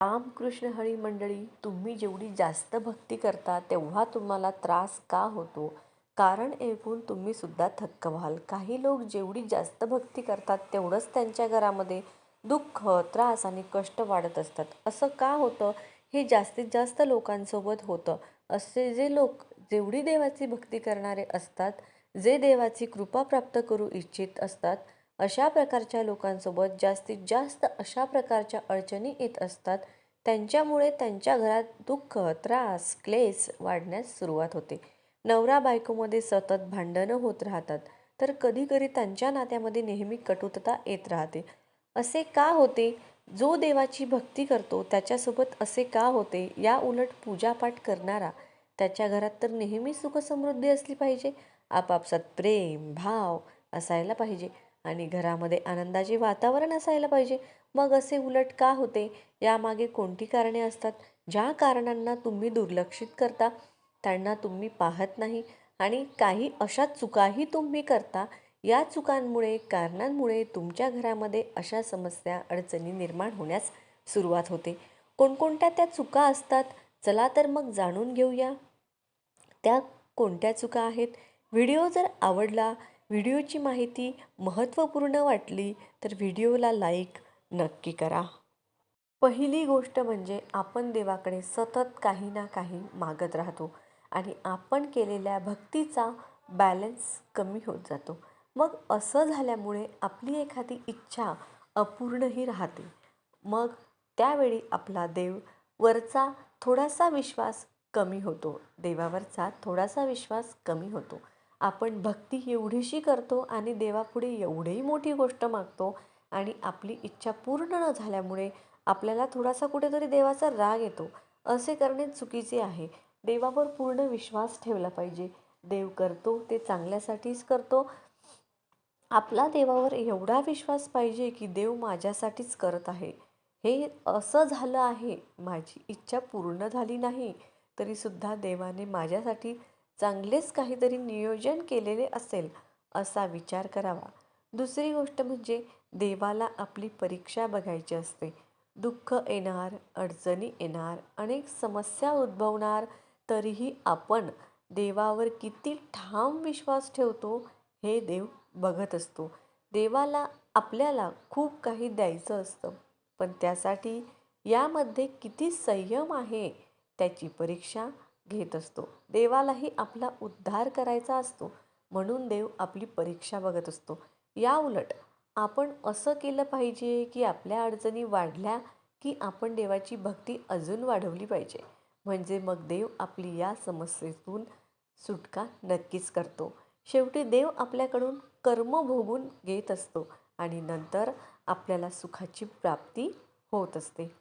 रामकृष्ण हरी मंडळी तुम्ही जेवढी जास्त भक्ती करता तेव्हा तुम्हाला त्रास का होतो? कारण ऐकून तुम्ही सुद्धा थक्क व्हाल. काही लोक जेवढी जास्त भक्ती करतात तेवढंच त्यांच्या घरामध्ये दुःख त्रास आणि कष्ट वाढत असतात. असं का होतं? हे जास्तीत जास्त लोकांसोबत होतं. असे जे लोक जेवढी देवाची भक्ती करणारे असतात जे देवाची कृपा प्राप्त करू इच्छित असतात अशा प्रकारच्या लोकांसोबत जास्तीत जास्त अशा प्रकारच्या अडचणी येत असतात त्यांच्यामुळे त्यांच्या घरात दुःख त्रास क्लेश वाढण्यास सुरुवात होते. नवरा बायकोमध्ये सतत भांडणं होत राहतात तर कधीकधी त्यांच्या नात्यामध्ये नेहमी कटुतता येत राहते. असे का होते? जो देवाची भक्ती करतो त्याच्यासोबत असे का होते? या उलट पूजापाठ करणारा त्याच्या घरात तर नेहमी सुखसमृद्धी असली पाहिजे. आपापसात प्रेम भाव असायला पाहिजे. आणि घरामध्ये आनंदाचे वातावरण असायला पाहिजे. मग असे उलट का होते? यामागे कोणती कारणे असतात? ज्या कारणांना तुम्ही दुर्लक्षित करता त्यांना तुम्ही पाहत नाही आणि काही अशा चुकाही तुम्ही करता या चुकांमुळे कारणांमुळे तुमच्या घरामध्ये अशा समस्या अडचणी निर्माण होण्यास सुरुवात होते. कोणकोणत्या त्या चुका असतात? चला तर मग जाणून घेऊया. त्या कोणत्या चुका आहेत? व्हिडिओ जर आवडला व्हिडिओची माहिती महत्त्वपूर्ण वाटली तर व्हिडिओला लाईक नक्की करा. पहिली गोष्ट म्हणजे आपण देवाकडे सतत काही ना काही मागत राहतो आणि आपण केलेल्या भक्तीचा बॅलन्स कमी होत जातो. मग असं झाल्यामुळे आपली एखादी इच्छा अपूर्णही राहते. मग त्यावेळी आपला देव वरचा थोडासा विश्वास कमी होतो. देवावरचा थोडासा विश्वास कमी होतो. आपण भक्ती एवढीशी करतो आणि देवापुढे एवढीही मोठी गोष्ट मागतो आणि आपली इच्छा पूर्ण न झाल्यामुळे आपल्याला थोडासा कुठेतरी देवाचा राग येतो असे करणे चुकीचे आहे. देवावर पूर्ण विश्वास ठेवला पाहिजे. देव करतो ते चांगल्यासाठीच करतो. आपला देवावर एवढा विश्वास पाहिजे की देव माझ्यासाठीच करत आहे. हे असं झालं आहे. माझी इच्छा पूर्ण झाली नाही तरीसुद्धा देवाने माझ्यासाठी चांगलेच काहीतरी नियोजन केलेले असेल असा विचार करावा. दुसरी गोष्ट म्हणजे देवाला आपली परीक्षा बघायची असते. दुःख येणार अडचणी येणार अनेक समस्या उद्भवणार तरीही आपण देवावर किती ठाम विश्वास ठेवतो हे देव बघत असतो. देवाला आपल्याला खूप काही द्यायचं असतं. पण त्यासाठी यामध्ये किती संयम आहे त्याची परीक्षा घेत असतो. देवालाही आपला उद्धार करायचा असतो. म्हणून देव आपली परीक्षा बघत असतो. या उलट आपण असं केलं पाहिजे की आपल्या अडचणी वाढल्या की आपण देवाची भक्ती अजून वाढवली पाहिजे. म्हणजे मग देव आपली या समस्येतून सुटका नक्कीच करतो. शेवटी देव आपल्याकडून कर्म भोगून घेत असतो आणि नंतर आपल्याला सुखाची प्राप्ती होत असते.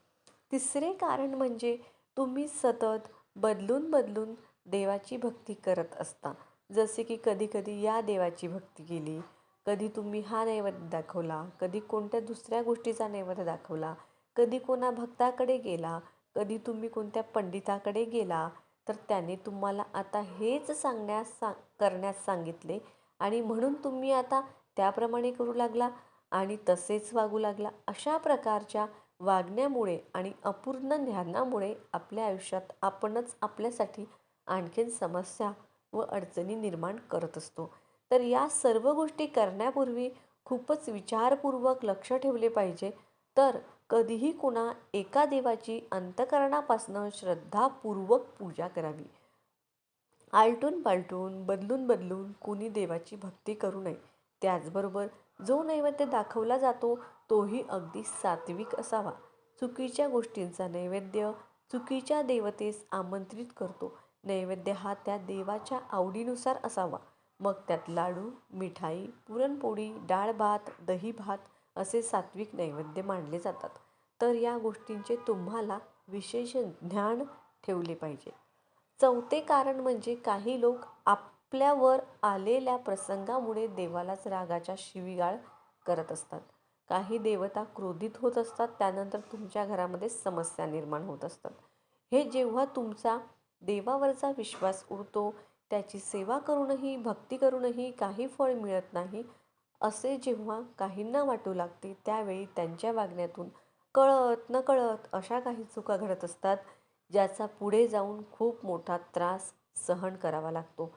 तिसरे कारण म्हणजे तुम्ही सतत बदलून बदलून देवाची भक्ती करत असता. जसे की कधी कधी या देवाची भक्ती केली कधी तुम्ही हा नैवेद्य दाखवला कधी कोणत्या दुसऱ्या गोष्टीचा नैवेद्य दाखवला कधी कोणा भक्ताकडे गेला कधी तुम्ही कोणत्या पंडिताकडे गेला तर त्याने तुम्हाला आता हेच सांगण्यास सांग करण्यास सांगितले आणि म्हणून तुम्ही आता त्याप्रमाणे करू लागला आणि तसेच वागू लागला अशा प्रकारच्या वागण्यामुळे आणि अपूर्ण ज्ञानामुळे आपल्या आयुष्यात आपणच आपल्यासाठी आणखीन समस्या व अडचणी निर्माण करत असतो. तर या सर्व गोष्टी करण्यापूर्वी खूपच विचारपूर्वक लक्ष ठेवले पाहिजे. तर कधीही कुणा एका देवाची अंतकरणापासनं श्रद्धापूर्वक पूजा करावी. आलटून पालटून बदलून बदलून कुणी देवाची भक्ती करू नये. त्याचबरोबर जो नैवेद्य दाखवला जातो तोही अगदी सात्विक असावा. चुकीच्या गोष्टींचा नैवेद्य चुकीच्या देवतेस आमंत्रित करतो. नैवेद्य हा त्या देवाच्या आवडीनुसार असावा. मग त्यात लाडू मिठाई पुरणपोळी डाळ भात दही भात असे सात्विक नैवेद्य मानले जातात. तर या गोष्टींचे तुम्हाला विशेष ज्ञान ठेवले पाहिजे. चौथे कारण म्हणजे काही लोक आप आपल्यावर आलेल्या प्रसंगामुळे देवालाच रागाच्या शिवीगाळ करत असतात. काही देवता क्रोधित होत असतात त्यानंतर तुमच्या घरामध्ये समस्या निर्माण होत असतात. हे जेव्हा तुमचा देवावरचा विश्वास उडतो त्याची सेवा करूनही भक्ती करूनही काही फळ मिळत नाही असे जेव्हा काहींना वाटू लागते त्यावेळी त्यांच्या वागण्यातून कळत नकळत अशा काही चुका घडत असतात ज्याचा पुढे जाऊन खूप मोठा त्रास सहन करावा लागतो.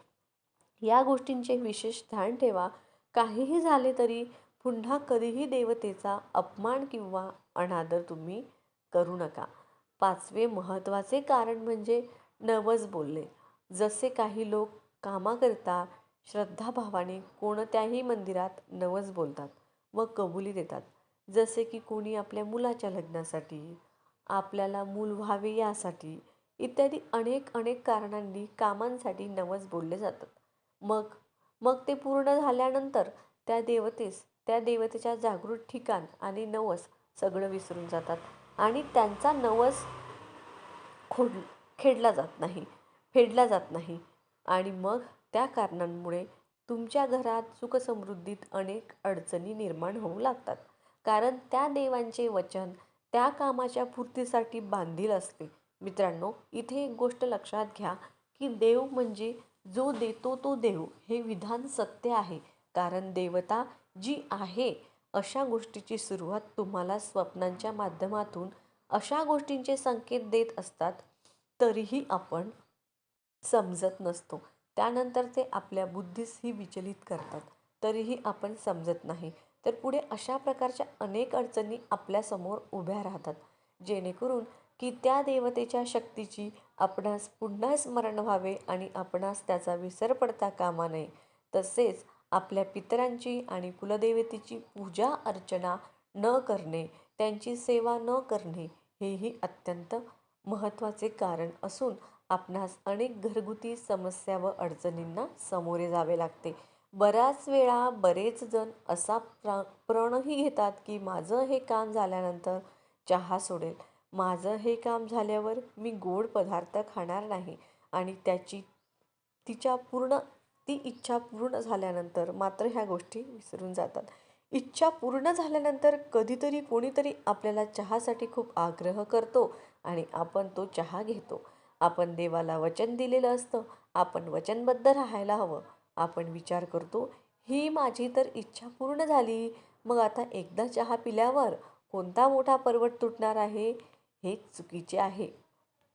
या गोष्टींचे विशेष ध्यान ठेवा. काहीही झाले तरी पुन्हा कधीही देवतेचा अपमान किंवा अनादर तुम्ही करू नका. पाचवे महत्त्वाचे कारण म्हणजे नवज बोलणे. जसे काही लोक कामाकरिता श्रद्धाभावाने कोणत्याही मंदिरात नवज बोलतात व कबुली देतात. जसे की कोणी आपल्या मुलाच्या लग्नासाठी आपल्याला मूल व्हावे यासाठी इत्यादी अनेक अनेक कारणांनी कामांसाठी नवज बोलले जातात. मग मग ते पूर्ण झाल्यानंतर त्या देवतेस त्या देवतेच्या जागृत ठिकाण आणि नवस सगळं विसरून जातात. आणि त्यांचा नवस खोड खेडला जात नाही फेडला जात नाही. आणि मग त्या कारणांमुळे तुमच्या घरात सुखसमृद्धीत अनेक अडचणी निर्माण होऊ लागतात. कारण त्या देवांचे वचन त्या कामाच्या पूर्तीसाठी बांधील असते. मित्रांनो इथे एक गोष्ट लक्षात घ्या की देव म्हणजे जो देतो तो देव हे विधान सत्य आहे. कारण देवता जी आहे अशा गोष्टीची सुरुवात तुम्हाला स्वप्नांच्या माध्यमातून अशा गोष्टींचे संकेत देत असतात तरीही आपण समजत नसतो. त्यानंतर ते आपल्या बुद्धीस ही विचलित करतात तरीही आपण समजत नाही. तर पुढे अशा प्रकारच्या अनेक अडचणी आपल्यासमोर उभ्या राहतात जेणेकरून की त्या देवतेच्या शक्तीची आपणास पुन्हा स्मरण व्हावे आणि आपणास त्याचा विसर पडता कामा नये. तसेच आपल्या पितरांची आणि कुलदेवतेची पूजा अर्चना न करणे त्यांची सेवा न करणे हेही अत्यंत महत्त्वाचे कारण असून आपणास अनेक घरगुती समस्या व अडचणींना सामोरे जावे लागते. बऱ्याच वेळा बरेच जण असा प्र प्रणही घेतात की माझं हे काम झाल्यानंतर चहा सोडेल. माझं हे काम झाल्यावर मी गोड पदार्थ खाणार नाही. आणि त्याची तिच्या पूर्ण ती इच्छा पूर्ण झाल्यानंतर मात्र ह्या गोष्टी विसरून जातात. इच्छा पूर्ण झाल्यानंतर कधीतरी कोणीतरी आपल्याला चहासाठी खूप आग्रह करतो आणि आपण तो चहा घेतो. आपण देवाला वचन दिलेलं असतं. आपण वचनबद्ध राहायला हवं. आपण विचार करतो ही माझी तर इच्छा पूर्ण झाली. मग आता एकदा चहा पिल्यावर कोणता मोठा पर्वत तुटणार आहे? हे चुकीचे आहे.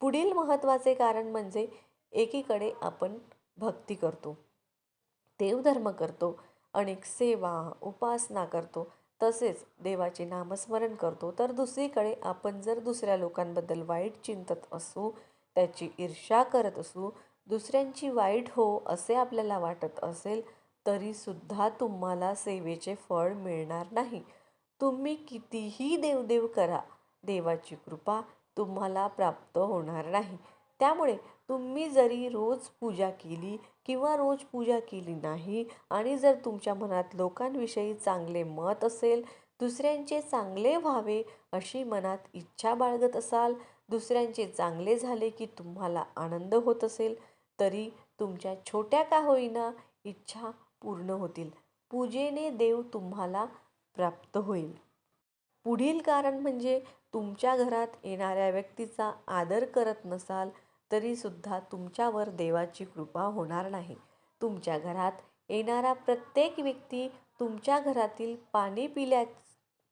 पुढील महत्त्वाचे कारण म्हणजे एकीकडे आपण भक्ती करतो देवधर्म करतो अनेक सेवा उपासना करतो तसेच देवाचे नामस्मरण करतो. तर दुसरीकडे आपण जर दुसऱ्या लोकांबद्दल वाईट चिंतत असू त्याची ईर्ष्या करत असू दुसऱ्यांची वाईट हो असे आपल्याला वाटत असेल तरीसुद्धा तुम्हाला सेवेचे फळ मिळणार नाही. तुम्ही कितीही देवदेव करा देवाची कृपा तुम्हाला प्राप्त होणार नाही. त्यामुळे तुम्ही जरी रोज पूजा केली किंवा रोज पूजा केली नाही आणि जर तुमच्या मनात लोकांविषयी चांगले मत असेल दुसऱ्यांचे चांगले व्हावे अशी मनात इच्छा बाळगत असाल दुसऱ्यांचे चांगले झाले की तुम्हाला आनंद होत असेल तरी तुमच्या छोट्या का होईना इच्छा पूर्ण होतील. पूजेने देव तुम्हाला प्राप्त होईल. पुढील कारण म्हणजे तुमच्या घरात येणाऱ्या व्यक्तीचा आदर करत नसाल तरीसुद्धा तुमच्यावर देवाची कृपा होणार नाही. तुमच्या घरात येणारा प्रत्येक व्यक्ती तुमच्या घरातील पाणी पिल्या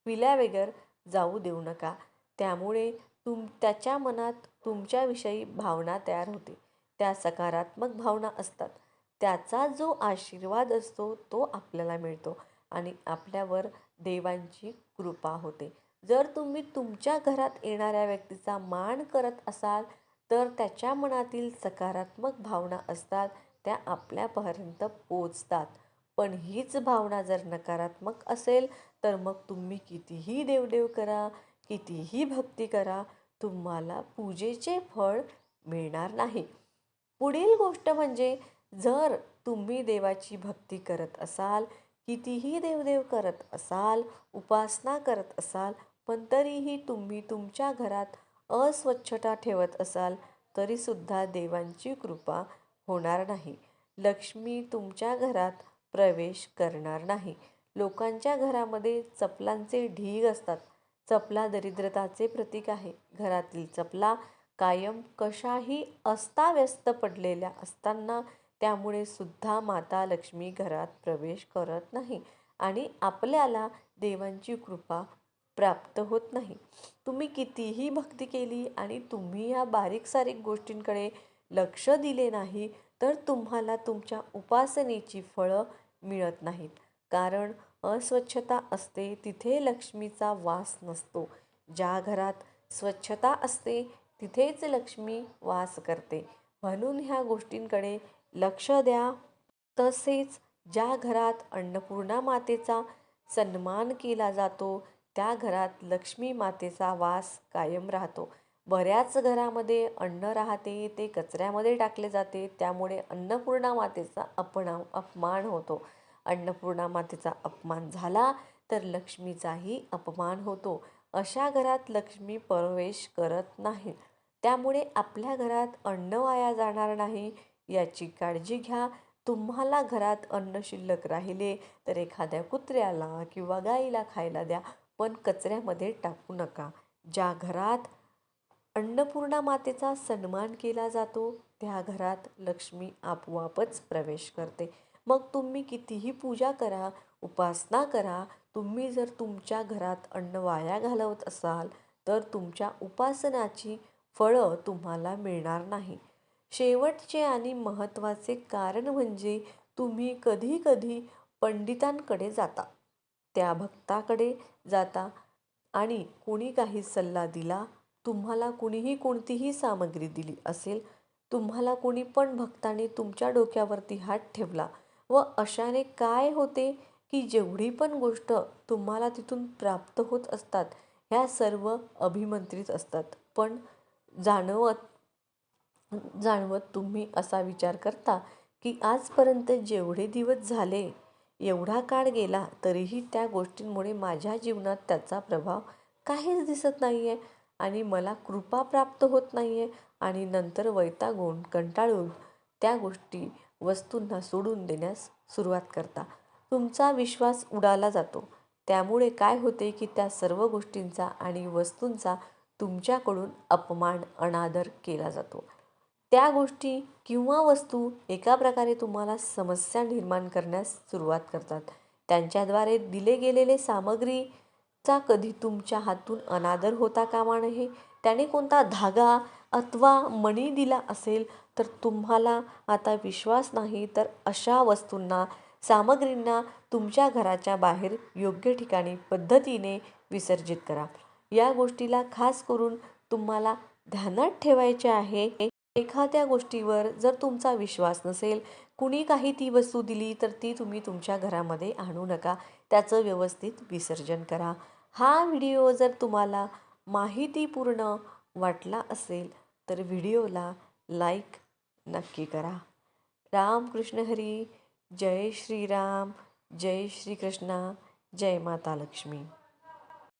पिल्यावेगर जाऊ देऊ नका. त्यामुळे तुम त्याच्या मनात तुमच्याविषयी भावना तयार होते. त्या सकारात्मक भावना असतात. त्याचा जो आशीर्वाद असतो तो आपल्याला मिळतो आणि आपल्यावर देवांची कृपा होते. जर तुम्ही तुमच्या घरात येणाऱ्या व्यक्तीचा मान करत असाल तर त्याच्या मनातील सकारात्मक भावना असतात त्या आपल्यापर्यंत पोचतात. पण हीच भावना जर नकारात्मक असेल तर मग तुम्ही कितीही देवदेव करा कितीही भक्ती करा तुम्हाला पूजेचे फळ मिळणार नाही. पुढील गोष्ट म्हणजे जर तुम्ही देवाची भक्ती करत असाल कितीही देवदेव करत असाल उपासना करत असाल पण तरीही तुम्ही तुमच्या घरात अस्वच्छता ठेवत असाल तरीसुद्धा देवांची कृपा होणार नाही. लक्ष्मी तुमच्या घरात प्रवेश करणार नाही. लोकांच्या घरामध्ये चपलांचे ढीग असतात. चपला दरिद्रताचे प्रतीक आहे. घरातील चपला कायम कशाही अस्ताव्यस्त पडलेल्या असताना त्यामुळे सुद्धा माता लक्ष्मी घरात प्रवेश करत नाही आणि आपल्याला देवांची कृपा प्राप्त होत नाही. तुम्ही कितीही भक्ती केली आणि तुम्ही या बारीक सारीक गोष्टींकडे लक्ष दिले नाही तर तुम्हाला तुमच्या उपासनेची फळं मिळत नाहीत. कारण अस्वच्छता असते तिथे लक्ष्मीचा वास नसतो. ज्या घरात स्वच्छता असते तिथेच लक्ष्मी वास करते. म्हणून ह्या गोष्टींकडे लक्ष द्या. तसेच ज्या घरात अन्नपूर्णा मातेचा सन्मान केला जातो त्या घरात लक्ष्मी मातेचा वास कायम राहतो. बऱ्याच घरामध्ये अन्न राहते ते कचऱ्यामध्ये टाकले जाते त्यामुळे अन्नपूर्णा मातेचा अपना अपमान होतो. अन्नपूर्णा मातेचा अपमान झाला तर लक्ष्मीचाही अपमान होतो. अशा घरात लक्ष्मी प्रवेश करत नाही. त्यामुळे आपल्या घरात अन्न वाया जाणार नाही. याची काळजी घ्या. तुम्हाला घरात अन्न शिल्लक राहिले तर एखाद्या कुत्र्याला किंवा गाईला खायला द्या. पण कचऱ्यामध्ये टाकू नका. ज्या घरात अन्नपूर्णा मातेचा सन्मान केला जातो त्या घरात लक्ष्मी आपोआपच प्रवेश करते. मग तुम्ही कितीही पूजा करा उपासना करा तुम्ही जर तुमच्या घरात अन्न वाया घालवत असाल तर तुमच्या उपासनाची फळं तुम्हाला मिळणार नाही. शेवटचे आणि महत्त्वाचे कारण म्हणजे तुम्ही कधी कधी पंडितांकडे जाता. त्या भक्ताकडे जाता आणि कोणी काही सल्ला दिला तुम्हाला कुणीही कोणतीही सामग्री दिली असेल तुम्हाला कुणी पण भक्ताने तुमच्या डोक्यावरती हात ठेवला व अशाने काय होते की जेवढी पण गोष्ट तुम्हाला तिथून प्राप्त होत असतात ह्या सर्व अभिमंत्रित असतात. पण जाणवत जाणवत तुम्ही असा विचार करता की आजपर्यंत जेवढे दिवस झाले एवढा काळ गेला तरीही त्या गोष्टींमुळे माझ्या जीवनात त्याचा प्रभाव काहीच दिसत नाही आहे आणि मला कृपा प्राप्त होत नाही आहे आणि नंतर वैतागून कंटाळून त्या गोष्टी वस्तूंना सोडून देण्यास सुरुवात करता. तुमचा विश्वास उडाला जातो. त्यामुळे काय होते की त्या सर्व गोष्टींचा आणि वस्तूंचा तुमच्याकडून अपमान अनादर केला जातो. त्या गोष्टी किंवा वस्तू एका प्रकारे तुम्हाला समस्या निर्माण करण्यास सुरुवात करतात. त्यांच्याद्वारे दिले गेलेले सामग्रीचा कधी तुमच्या हातून अनादर होता कामा नये त्याने कोणता धागा अथवा मणी दिला असेल तर तुम्हाला आता विश्वास नाही तर अशा वस्तूंना सामग्रींना तुमच्या घराच्या बाहेर योग्य ठिकाणी पद्धतीने विसर्जित करा. या गोष्टीला खास करून तुम्हाला ध्यानात ठेवायचे आहे एखाद्या गोष्टीवर जर तुमचा विश्वास नसेल कुणी काही ती वस्तू दिली तर ती तुम्ही तुमच्या घरामध्ये आणू नका. त्याचं व्यवस्थित विसर्जन करा. हा व्हिडिओ जर तुम्हाला माहितीपूर्ण वाटला असेल तर व्हिडिओला लाईक नक्की करा. रामकृष्ण हरी जय श्रीराम जय श्रीकृष्णा जय माता लक्ष्मी.